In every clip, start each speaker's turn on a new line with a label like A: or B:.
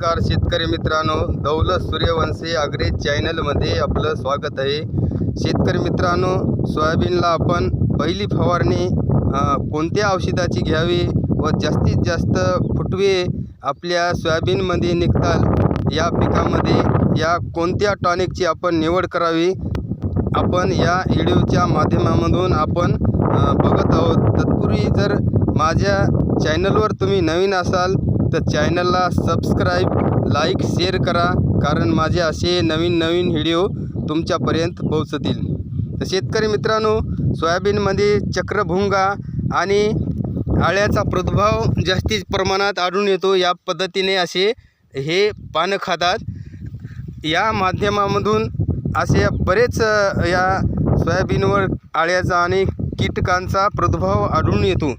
A: नमस्कार शेतकरी मित्रांनो. दौलत सूर्यवंशी अग्रेज चॅनलमध्ये आपलं स्वागत आहे. शेतकरी मित्रांनो सोयाबीनला आपण पहिली फवारणी कोणत्या औषधाची घ्यावी व जास्तीत जास्त फुटवे आपल्या सोयाबीनमध्ये निघतात या पिकामध्ये या कोणत्या टॉनिकची आपण निवड करावी आपण या व्हिडिओच्या माध्यमामधून आपण बघत आहोत. तत्पूर्वी जर माझ्या चॅनलवर तुम्ही नवीन असाल तर चॅनलला सबस्क्राईब लाईक शेअर करा. कारण माझे असे नवीन नवीन व्हिडिओ तुमच्यापर्यंत पोहोचतील. तर शेतकरी मित्रांनो सोयाबीनमध्ये चक्रभुंगा आणि आळ्याचा प्रादुर्भाव जास्ती प्रमाणात आढळून येतो. या पद्धतीने असे हे पानं खातात. या माध्यमामधून असे बरेच या सोयाबीनवर आळ्याचा आणि कीटकांचा प्रादुर्भाव आढळून येतो.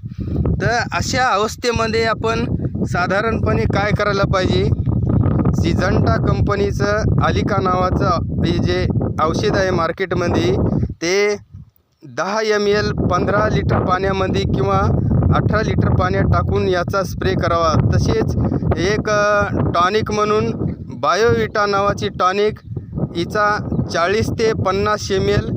A: तर अशा अवस्थेमध्ये आपण साधारणपणे काय करायला पाहिजे? सिजंटा कंपनीचं अलिका नावाचं हे जे औषध आहे मार्केटमध्ये ते दहा एम एल पंधरा लिटर पाण्यामध्ये किंवा अठरा लिटर पाण्यात टाकून याचा स्प्रे करावा. तसेच एक टॉनिक म्हणून बायोविटा नावाची टॉनिक हिचा चाळीस ते पन्नास एम एल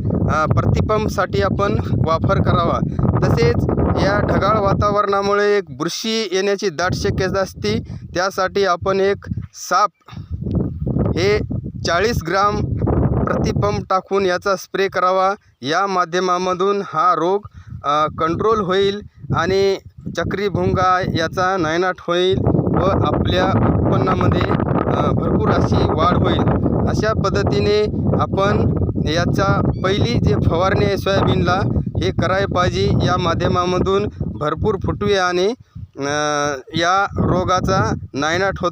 A: प्रतिपंपसाठी आपण वापर करावा. तसेच या ढगाळ वातावरणामुळे एक बुरशी येण्याची दाट शक्यता असते. त्यासाठी आपण एक साप हे चाळीस ग्राम प्रतिपंप टाकून याचा स्प्रे करावा. या माध्यमामधून हा रोग कंट्रोल होईल आणि चक्रीभुंगा याचा नायनाट होईल व आपल्या उत्पन्नामध्ये भरपूर अशी वाढ होईल. अशा पद्धतीने आपण याचा पहिली जे फवारणी आहे सोयाबीनला हे करायला पाहिजे या माध्यमामधून भरपूर फुटवे आणि या रोगाचा नायनाट होत